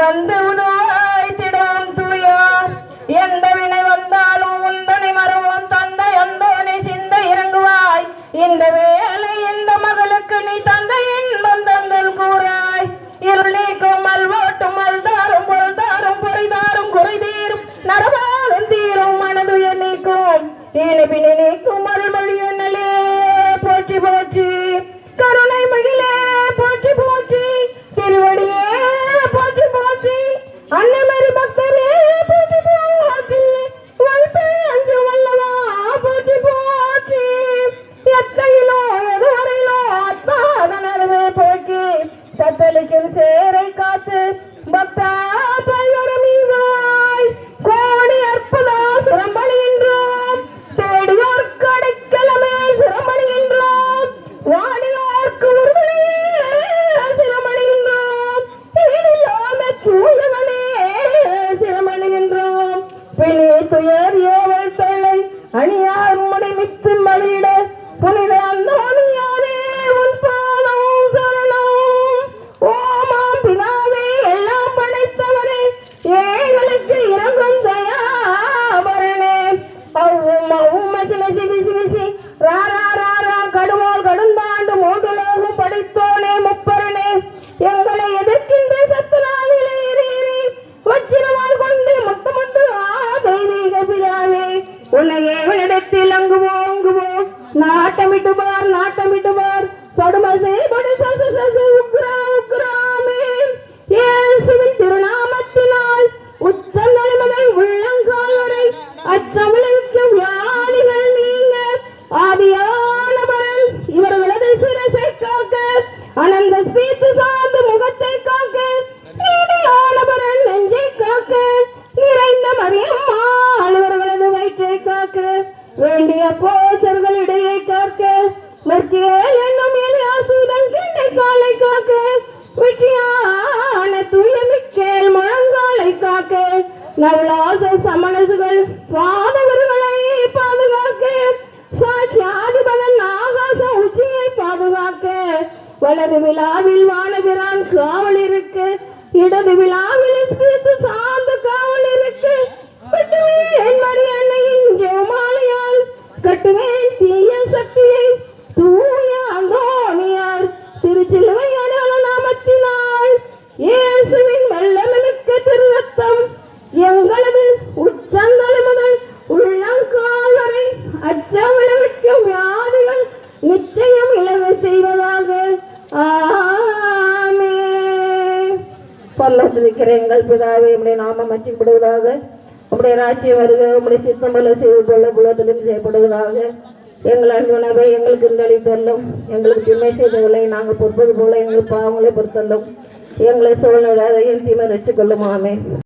வந்து உதவாய் திடம் தூயார் எந்த வினை வந்தாலும் உந்தனை மறவோம் தந்தை அந்தோனை சிந்த இறங்குவாய். இந்த வேலை இந்த மகளுக்கு நீ தந்தை இன்பம் தந்தல் கூறாய். இருள் நீக்கும் அல்வாட்டும் அல்தாரும் பொருள்தாரும் பொறைதாரும் குறைதீரும் நரவாலும் தீரும் மனதுயர் நீக்கும். தீனிபினி நீக்கும் அருள்மொழி போற்றி போற்றி. தத்தளிக்கும் சேரை காத்து பக்தா பல்லரமீவாய் கோடி அற்புதா சிரம்பணிகின்றோம் தேடியோர் கடைக்கலமே சிரமணிகின்றோம் வாடியோர்க்கு உருவனே சிரமணி சிரமணிகின்றோம் ஈடில்லாத சிரமணி என்றோம். பிணி துயர் ஏவல் தொல்லை அணியார் முடைமித்து மடியிட உன்னை ஏவனிடத்தில் அங்குவோ அங்குவோ நாட்டமிட்டுவார் நாட்டமிட்டுவார் வேண்டிய போசர்கள் காக்க மத்தியில் என்னும் எலியாசுடன் கண்டை காலை காக்க வெற்றியான தூய மிக்கேல் முழங்காலை காக்க நவலாச சமணசுகள் பாதவர்களை பாதுகாக்க சாட்சியாதிபதன் ஆகாச உச்சியை பாதுகாக்க வலது விழாவில் வானபிரான் காவல் இருக்க இடது விழாவில் சாதி பரலோகத்தில் நிற்கிற எங்கள் பிதாவே உடைய நாமம் மச்சிப்படுவதாக உடைய ராஜ்யம் வருக உடைய சித்தம் போல செய்து கொள்ள புலத்திலும் செய்யப்படுவதாக எங்கள் அன்புணவை எங்களுக்கு இருந்தளித்தல்லும் எங்களுக்கு திண்மை செய்தவர்களை நாங்கள் பொறுப்பது போல எங்கள் பாவங்களை பொறுத்தல்லும் எங்களை சூழ்நிலை என் தீமை வச்சுக்கொள்ளும்